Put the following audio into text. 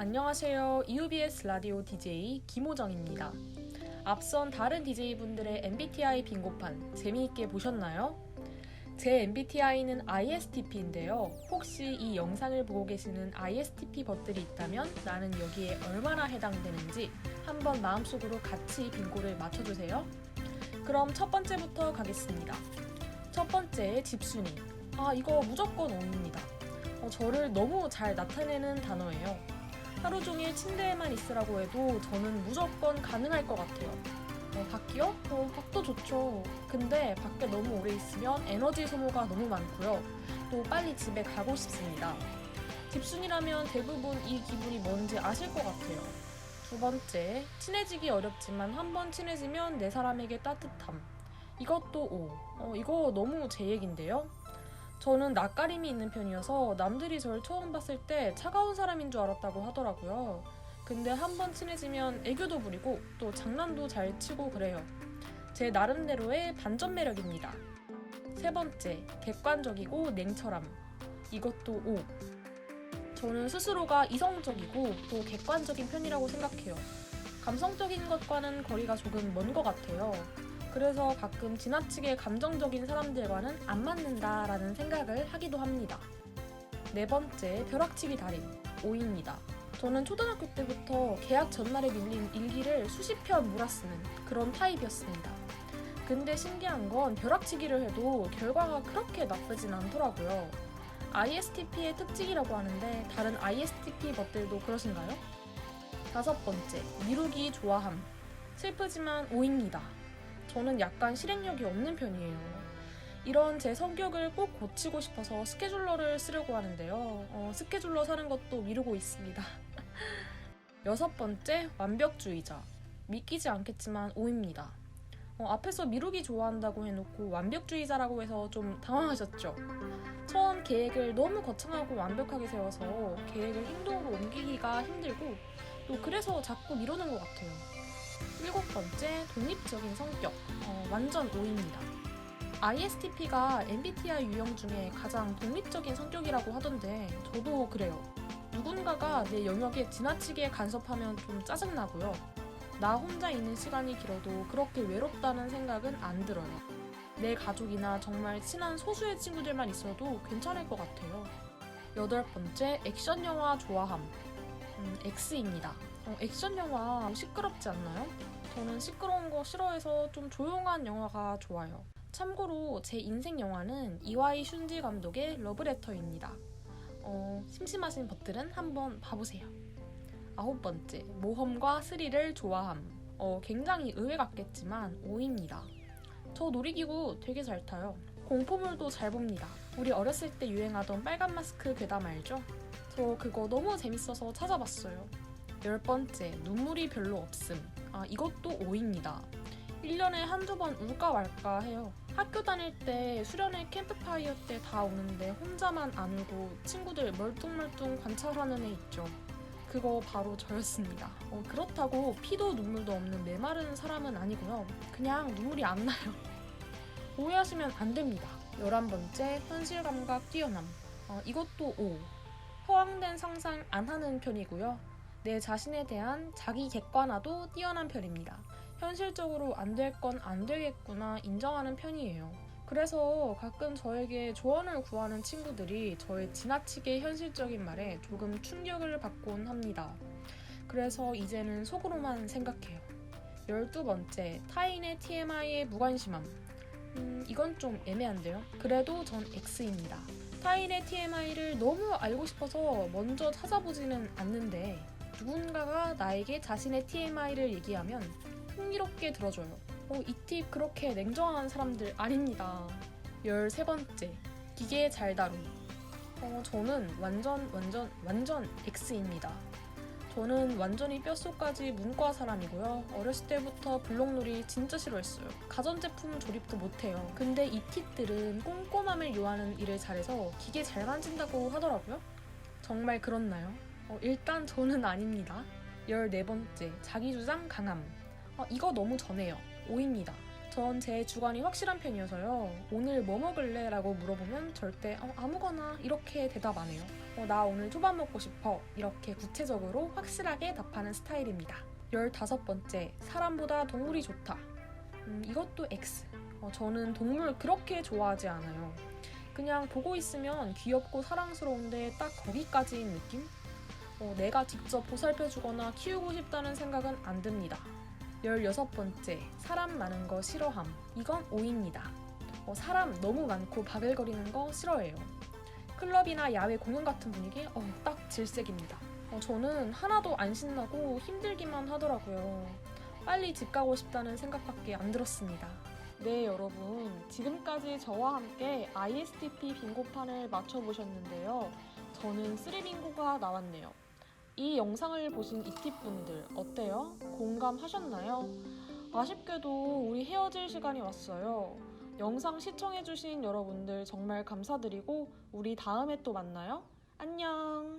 안녕하세요. EUBS 라디오 DJ 김호정입니다. 앞선 다른 DJ분들의 MBTI 빙고판 재미있게 보셨나요? 제 MBTI는 ISTP인데요. 혹시 이 영상을 보고 계시는 ISTP 벗들이 있다면 나는 여기에 얼마나 해당되는지 한번 마음속으로 같이 빙고를 맞춰주세요. 그럼 첫 번째부터 가겠습니다. 첫 번째 집순이. 아 이거 무조건 O입니다. 어, 저를 너무 잘 나타내는 단어예요. 하루 종일 침대에만 있으라고 해도 저는 무조건 가능할 것 같아요. 어, 밖이요? 어, 밖도 좋죠. 근데 밖에 너무 오래 있으면 에너지 소모가 너무 많고요. 또 빨리 집에 가고 싶습니다. 집순이라면 대부분 이 기분이 뭔지 아실 것 같아요. 두 번째, 친해지기 어렵지만 한 번 친해지면 내 사람에게 따뜻함. 이것도 오. 어, 이거 너무 제 얘긴데요. 저는 낯가림이 있는 편이어서 남들이 저를 처음 봤을 때 차가운 사람인 줄 알았다고 하더라고요. 근데 한 번 친해지면 애교도 부리고 또 장난도 잘 치고 그래요. 제 나름대로의 반전 매력입니다. 세 번째, 객관적이고 냉철함. 이것도 오. 저는 스스로가 이성적이고 또 객관적인 편이라고 생각해요. 감성적인 것과는 거리가 조금 먼 것 같아요. 그래서 가끔 지나치게 감정적인 사람들과는 안 맞는다라는 생각을 하기도 합니다. 네 번째, 벼락치기 달인, 오입니다. 저는 초등학교 때부터 계약 전날에 밀린 일기를 수십 편 몰아쓰는 그런 타입이었습니다. 근데 신기한 건 벼락치기를 해도 결과가 그렇게 나쁘진 않더라고요. ISTP의 특징이라고 하는데 다른 ISTP 것들도 그러신가요? 다섯 번째, 미루기 좋아함. 슬프지만 오입니다. 저는 약간 실행력이 없는 편이에요. 이런 제 성격을 꼭 고치고 싶어서 스케줄러를 쓰려고 하는데요. 어, 스케줄러 사는 것도 미루고 있습니다. 여섯 번째, 완벽주의자. 믿기지 않겠지만 오입니다. 어, 앞에서 미루기 좋아한다고 해놓고 완벽주의자라고 해서 좀 당황하셨죠? 처음 계획을 너무 거창하고 완벽하게 세워서 계획을 행동으로 옮기기가 힘들고 또 그래서 자꾸 미루는 것 같아요. 일곱 번째, 독립적인 성격. 어, 완전 오입니다. ISTP가 MBTI 유형 중에 가장 독립적인 성격이라고 하던데 저도 그래요. 누군가가 내 영역에 지나치게 간섭하면 좀 짜증나고요. 나 혼자 있는 시간이 길어도 그렇게 외롭다는 생각은 안 들어요. 내 가족이나 정말 친한 소수의 친구들만 있어도 괜찮을 것 같아요. 여덟 번째, 액션 영화 좋아함. 음, X입니다. 어, 액션 영화 시끄럽지 않나요? 저는 시끄러운 거 싫어해서 좀 조용한 영화가 좋아요. 참고로 제 인생 영화는 이와이 슌지 감독의 러브레터입니다. 어, 심심하신 것들은 한번 봐보세요. 아홉 번째, 모험과 스릴을 좋아함. 어, 굉장히 의외 같겠지만 오입니다. 저 놀이기구 되게 잘 타요. 공포물도 잘 봅니다. 우리 어렸을 때 유행하던 빨간 마스크 괴담 알죠? 저 그거 너무 재밌어서 찾아봤어요. 열 번째, 눈물이 별로 없음. 아, 이것도 오입니다. 1년에 한두 번 울까 말까 해요. 학교 다닐 때 수련회 캠프파이어 때 다 오는데 혼자만 안 울고 친구들 멀뚱멀뚱 관찰하는 애 있죠. 그거 바로 저였습니다. 어, 그렇다고 피도 눈물도 없는 메마른 사람은 아니고요. 그냥 눈물이 안 나요. 오해하시면 안 됩니다. 11번째, 현실 감각 뛰어남. 어, 이것도 O. 허황된 상상 안 하는 편이고요. 내 자신에 대한 자기 객관화도 뛰어난 편입니다. 현실적으로 안 될 건 안 되겠구나 인정하는 편이에요. 그래서 가끔 저에게 조언을 구하는 친구들이 저의 지나치게 현실적인 말에 조금 충격을 받곤 합니다. 그래서 이제는 속으로만 생각해요. 열두 번째, 타인의 TMI에 무관심함. 음, 이건 좀 애매한데요. 그래도 전 X입니다. 타인의 TMI를 너무 알고 싶어서 먼저 찾아보지는 않는데 누군가가 나에게 자신의 TMI를 얘기하면 흥미롭게 들어줘요. 어, 이 팁 그렇게 냉정한 사람들 아닙니다. 13번째, 기계 잘 다룸. 어, 저는 완전, 완전, 완전 X입니다. 저는 완전히 뼛속까지 문과 사람이고요. 어렸을 때부터 블록놀이 진짜 싫어했어요. 가전제품 조립도 못해요. 근데 이 팁들은 꼼꼼함을 요하는 일을 잘해서 기계 잘 만진다고 하더라고요. 정말 그렇나요? 어, 일단 저는 아닙니다. 14번째, 자기주장 강함. 어, 이거 너무 전해요. 오입니다. 전 제 주관이 확실한 편이어서요. 오늘 뭐 먹을래? 라고 물어보면 절대 어, 아무거나 이렇게 대답 안 해요. 어, 나 오늘 초밥 먹고 싶어. 이렇게 구체적으로 확실하게 답하는 스타일입니다. 15번째, 사람보다 동물이 좋다. 음, 이것도 X. 어, 저는 동물 그렇게 좋아하지 않아요. 그냥 보고 있으면 귀엽고 사랑스러운데 딱 거기까지인 느낌? 어, 내가 직접 보살펴주거나 키우고 싶다는 생각은 안 듭니다. 16번째, 사람 많은 거 싫어함. 이건 O입니다. 어, 사람 너무 많고 바글거리는 거 싫어해요. 클럽이나 야외 공연 같은 분위기, 어, 딱 질색입니다. 어, 저는 하나도 안 신나고 힘들기만 하더라고요. 빨리 집 가고 싶다는 생각밖에 안 들었습니다. 네, 여러분. 지금까지 저와 함께 ISTP 빙고판을 맞춰보셨는데요. 저는 3빙고가 나왔네요. 이 영상을 보신 이티분들 어때요? 공감하셨나요? 아쉽게도 우리 헤어질 시간이 왔어요. 영상 시청해주신 여러분들 정말 감사드리고 우리 다음에 또 만나요. 안녕!